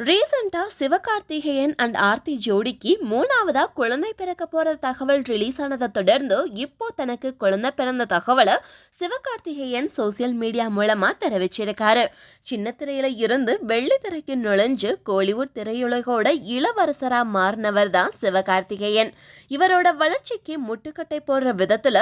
ரீசெண்டாக சிவகார்த்திகேயன் அண்ட் ஆர்த்தி ஜோடிக்கு மூணாவதா குழந்தை பிறக்க போகிற தகவல் ரிலீஸ் ஆனதை தொடர்ந்து இப்போ தனக்கு குழந்தை பிறந்த தகவலை சிவகார்த்திகேயன் சோசியல் மீடியா மூலமா தெரிவிச்சிருக்காரு சின்ன திரையில இருந்து வெள்ளி திரைக்கு நுழைஞ்சு கோலிவுட் திரையுலகோட இளவரசரா மாறினவர் தான் சிவகார்த்திகேயன். இவரோட வளர்ச்சிக்கு முட்டுக்கட்டை போடுற விதத்துல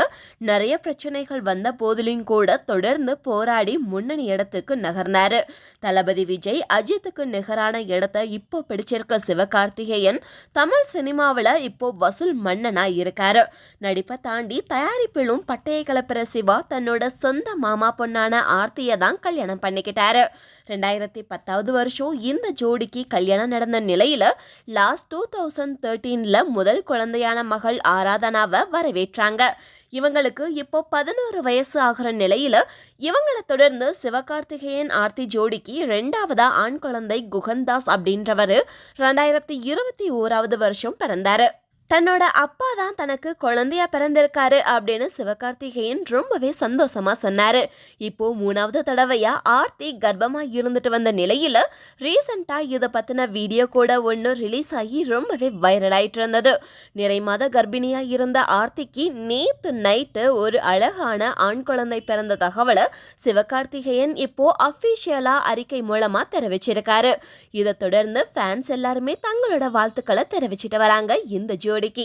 நிறைய பிரச்சனைகள் வந்த போதிலும் கூட தொடர்ந்து போராடி முன்னணி இடத்துக்கு நகர்ந்தாரு. தளபதி விஜய் அஜித்துக்கு நிகரான இடத்தை இப்போ பிடிச்சிருக்க சிவகார்த்திகேயன் தமிழ் சினிமாவில் இப்போ வசூல் மன்னனா இருக்காரு. நடிப்பை தாண்டி தயாரிப்பிலும் பட்டையை கலப்பிர சிவா தன்னோட சொந்த மாமா பொண்ணான ஆர்த்தியை தான் கல்யாணம் பண்ணிக்கிட்டாரு. ரெண்டாயிரத்தி பத்தாவது வருஷம் இந்த ஜோடிக்கு கல்யாணம் நடந்த நிலையில் லாஸ்ட் டூ தௌசண்ட் தேர்ட்டீனில் முதல் குழந்தையான மகள் ஆராதனாவை வரவேற்றாங்க. இவங்களுக்கு இப்போ பதினோரு வயசு ஆகிற நிலையில இவங்களை தொடர்ந்து சிவகார்த்திகேயன் ஆர்த்தி ஜோடிக்கு ரெண்டாவதா ஆண் குழந்தை குகன்தாஸ் அப்படின்றவர் ரெண்டாயிரத்தி இருபத்தி ஓராவது வருஷம் பிறந்தாரு. தன்னோட அப்பா தான் தனக்கு குழந்தையா பிறந்திருக்காரு அப்படின்னு சிவகார்த்திகேயன் ரொம்பவே சந்தோஷமா சொன்னாரு. இப்போ மூணாவது தடவையா ஆர்த்தி கர்ப்பமா இருந்துட்டு வந்த நிலையில ரீசெண்டா இதை பத்தின வீடியோ கூட ஒன்று ரிலீஸ் ஆகி ரொம்பவே வைரல் ஆயிட்டு இருந்தது. நிறை மாத கர்ப்பிணியா இருந்த ஆர்த்திக்கு நேத்து நைட்டு ஒரு அழகான ஆண் குழந்தை பிறந்த தகவலை சிவகார்த்திகேயன் இப்போ அஃபிஷியலா அறிக்கை மூலமா தெரிவிச்சிருக்காரு. இதை தொடர்ந்து ஃபேன்ஸ் எல்லாருமே தங்களோட வாழ்த்துக்களை தெரிவிச்சிட்டு வராங்க. இந்த ஜோடிக்கு